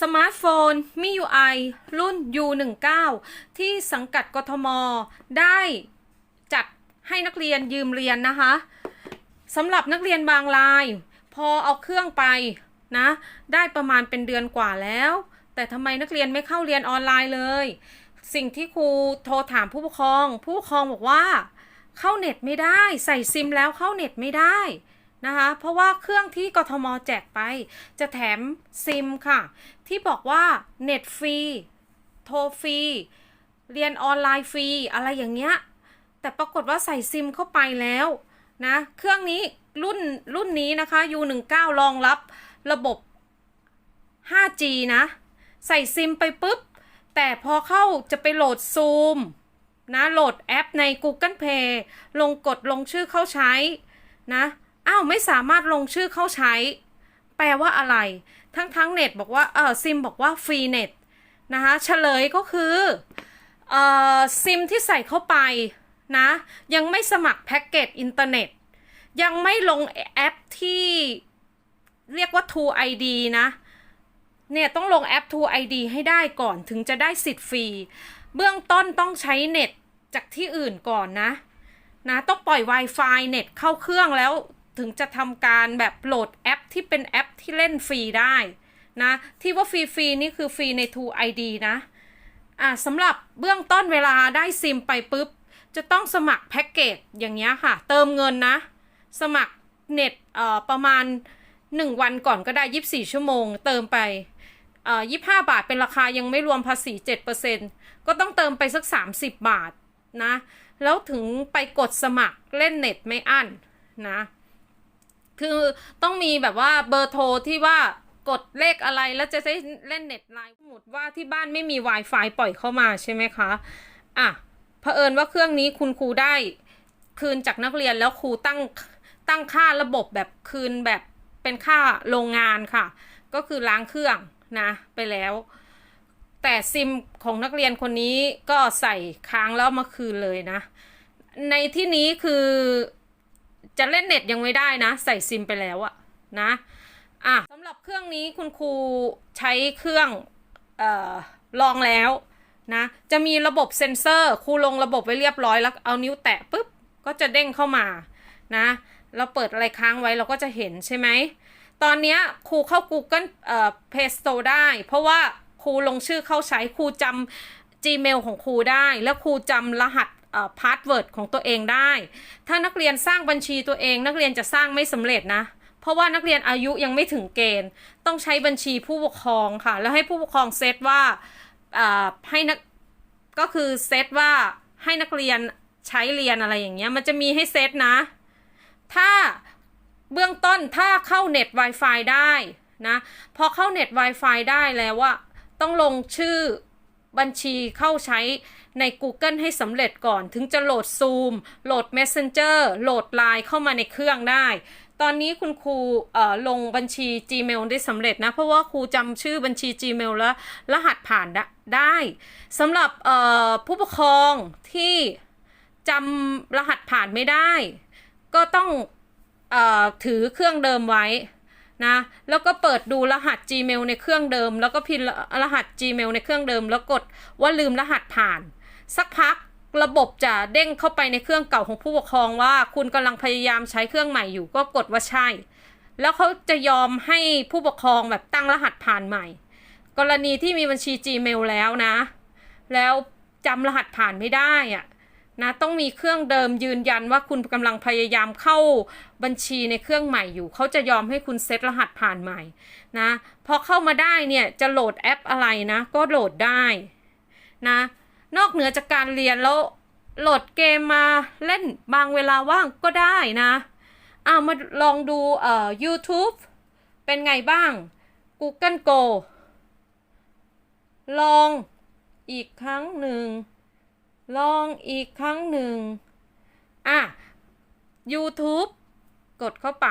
สมาร์ทโฟน มิ UI รุ่น U19 ที่สังกัดกทม ได้จัดให้นักเรียนยืมเรียนนะคะสำหรับนักเรียนบางราย พอเอาเครื่องไปนะ ได้ประมาณเป็นเดือนกว่าแล้ว แต่ทำไมนักเรียนไม่เข้าเรียนออนไลน์เลย สิ่งที่ครูโทรถามผู้ปกครอง ผู้ปกครองบอกว่า เข้าเน็ตไม่ได้ใส่ซิมแล้วเข้าเน็ตไม่ได้นะคะเพราะว่าเครื่องที่กทมแจกไป จะแถมซิมค่ะ ที่บอกว่าเน็ตฟรีโทรฟรีเรียนออนไลน์ฟรีอะไรอย่างเงี้ย แต่ปรากฏว่าใส่ซิมเข้าไปแล้วนะ เครื่องนี้รุ่นรุ่นนี้นะคะ U19 รองรับระบบ 5G นะ ใส่ซิมไปปุ๊บ แต่พอเข้าจะไปโหลดซูมนะ โหลดแอปใน Google Play ลงกดลงชื่อเข้าใช้นะ อ้าว ไม่สามารถลงชื่อเข้าใช้ แปลว่าอะไร ทั้งทั้งเน็ตบอกว่าเออซิมบอกว่าฟรีเน็ตนะคะเฉลยก็คือเออซิมที่ใส่เข้าไปนะยังไม่สมัครแพ็กเกจอินเทอร์เน็ต ยังไม่ลงแอปที่เรียกว่า True ID นะเนี่ยต้องลงแอป True ID ให้ได้ก่อนถึงจะได้สิทธิ์ฟรี เบื้องต้นต้องใช้เน็ตจากที่อื่นก่อนนะนะต้องปล่อย Wi-Fi เน็ตเข้าเครื่องแล้ว ถึงจะทำการแบบโหลดแอปที่เป็นแอปที่เล่นฟรีได้นะที่ว่าฟรีฟรีนี่คือฟรีใน True ID นะอ่าสำหรับเบื้องต้นเวลาได้ซิมไปปุ๊บ จะต้องสมัครแพ็กเกจอย่างเงี้ยค่ะ เติมเงินนะ สมัครเน็ตเอ่อประมาณ 1 วันก่อนก็ได้ 24 ชั่วโมง เติมไปเอ่อ25 บาทเป็นราคายังไม่รวมภาษี 7%ก็ต้องเติมไปสัก 30 บาทนะ แล้วถึงไปกดสมัครเล่นเน็ตไม่อั้นนะ คือต้องมีแบบว่าเบอร์โทรที่ว่ากดเลขอะไรแล้วจะได้เล่นเน็ตไลน์สมมติว่าที่บ้านไม่มี Wi-Fi ปล่อยเข้ามาใช่ไหมคะ อะเผอิญว่าเครื่องนี้คุณครูได้คืนจากนักเรียนแล้วครูตั้งตั้งค่าระบบแบบคืนแบบเป็นค่าโรงงานค่ะ ก็คือล้างเครื่องนะไปแล้ว แต่ซิมของนักเรียนคนนี้ก็ใส่ค้างแล้วมาคืนเลยนะ ในที่นี้คือ จะเล่นเน็ตยังไม่ได้นะ ใส่ซิมไปแล้วอะนะอะสำหรับเครื่องนี้คุณครูใช้เครื่องออลองแล้วนะจะมีระบบเซ็นเซอร์ครูลงระบบไว้เรียบร้อยแล้วเอานิ้วแตะปุ๊บก็จะเด้งเข้ามานะเราเปิดอะไรค้างไว้เราก็จะเห็นใช่ไหมตอนนี้ครูเข้า Google เอ่อ Play Store ได้ เพราะว่าครูลงชื่อเข้าใช้ครูจำ Gmail ของครูได้ แล้วครูจำรหัส พาสเวิร์ดของตัวเองได้ ถ้านักเรียนสร้างบัญชีตัวเอง นักเรียนจะสร้างไม่สำเร็จนะ เพราะว่านักเรียนอายุยังไม่ถึงเกณฑ์ ต้องใช้บัญชีผู้ปกครองค่ะ แล้วให้ผู้ปกครองเซตว่าอ่าให้นักก็คือเซตว่าให้นักเรียนใช้เรียนอะไรอย่างเงี้ย มันจะมีให้เซตนะ ถ้าเบื้องต้นถ้าเข้าเน็ต Wi-Fi ได้นะพอเข้าเน็ต Wi-Fi ได้แล้วว่าต้องลงชื่อบัญชีเข้าใช้ ใน Google ให้สำเร็จก่อนถึงจะโหลด Zoom โหลด Messenger โหลด Line เข้ามาในเครื่องได้ ตอนนี้คุณครูลงบัญชี Gmail ได้สำเร็จนะ เพราะว่าครูจำชื่อบัญชี Gmail แล้วรหัสผ่านได้สำหรับผู้ปกครองที่จำรหัสผ่านไม่ได้ ก็ต้องอถือเครื่องเดิมไว้นะ แล้วก็เปิดดูรหัส Gmail ในเครื่องเดิม แล้วก็พิมพ์รหัส Gmail ในเครื่องเดิม แล้วกดว่าลืมรหัสผ่าน สักพักระบบจะเด้งเข้าไปในเครื่องเก่าของผู้ปกครองว่า คุณกำลังพยายามใช้เครื่องใหม่อยู่ก็กดว่าใช่ แล้วเขาจะยอมให้ผู้ปกครองแบบตั้งรหัสผ่านใหม่ กรณีที่มีบัญชี Gmail แล้วนะ แล้วจำรหัสผ่านไม่ได้อะนะต้องมีเครื่องเดิมยืนยันว่าคุณกำลังพยายามเข้าบัญชีในเครื่องใหม่อยู่เขาจะยอมให้คุณเซตรหัสผ่านใหม่นะพอเข้ามาได้เนี่ยจะโหลดแอปอะไรนะ ก็โหลดได้นะ นอกเหนือจากการเรียนแล้วโหลดเกมมาเล่นบางเวลาว่างก็ได้นะเอามาลองดูเอ่อ YouTube เป็นไงบ้าง Google Go ลองอีกครั้งหนึ่ง ลองอีกครั้งหนึ่ง อะ YouTube กดเข้าไป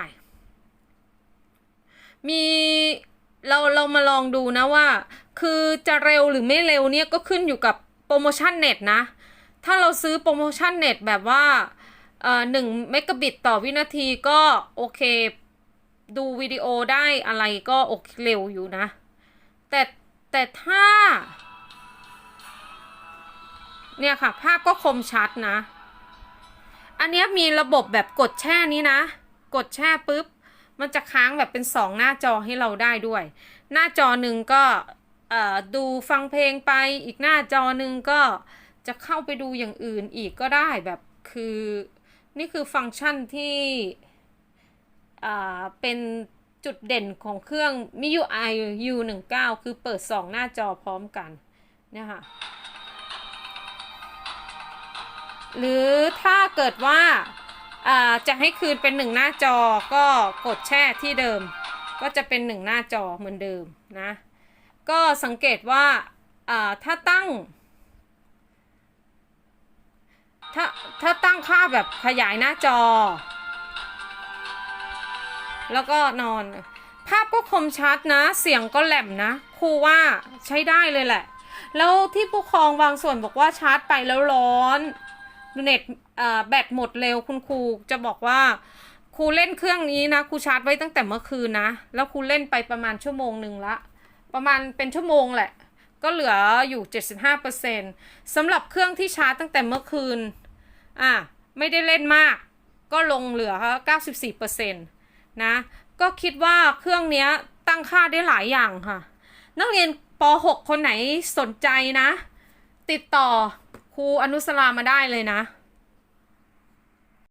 มีเราเรามาลองดูนะว่า คือจะเร็วหรือไม่เร็วเนี่ยก็ขึ้นอยู่กับ โปรโมชั่นเน็ตนะ ถ้าเราซื้อโปรโมชั่นเน็ตแบบว่าเอ่อหนึ่งเมกะบิตต่อวินาทีก็โอเค ดูวิดีโอได้อะไรก็โอเคเร็วอยู่นะ แต่แต่ถ้า เนี่ยค่ะ ภาพก็คมชัดนะ อันเนี้ยมีระบบแบบกดแช่นี้นะ กดแช่ปุ๊บ มันจะค้างแบบเป็นสองหน้าจอให้เราได้ด้วย หน้าจอหนึ่งก็ ดูฟังเพลงไปอีกหน้าจอหนึ่งก็จะเข้าไปดูอย่างอื่นอีกก็ได้แบบคือนี่คือฟังก์ชันที่เป็นจุดเด่นของเครื่อง MIUI U19 คือเปิด 2 หน้าจอพร้อมกันเนี่ยค่ะหรือถ้าเกิดว่าอ่าจะให้คืนเป็นหนึ่งหน้าจอก็กดแช่ที่เดิม ก็จะเป็นหนึ่งหน้าจอเหมือนเดิมนะ ก็สังเกตว่าถ้าตั้ง ถ้าถ้าตั้งค่าแบบขยายหน้าจอ แล้วก็นอน ภาพก็คมชัดนะ เสียงก็แหลมนะครูว่าใช้ได้เลยแหละ แล้วที่ผู้ปกครองบางส่วนบอกว่าชาร์จไปแล้วร้อนเน็ตแบตหมดเร็วคุณครูจะบอกว่าครูเล่นเครื่องนี้นะครูชาร์จไว้ตั้งแต่เมื่อคืนนะ แล้วครูเล่นไปประมาณชั่วโมงหนึ่งละ ประมาณเป็นชั่วโมงแหละ ก็เหลืออยู่ 75%สำหรับเครื่องที่ชาร์จตั้งแต่เมื่อคืน อะ ไม่ได้เล่นมาก ก็ลงเหลือ 94%นะ ก็คิดว่าเครื่องนี้ตั้งค่าได้หลายอย่างค่ะ นักเรียนป .6 คนไหนสนใจนะ ติดต่อครูอนุสรามาได้เลยนะ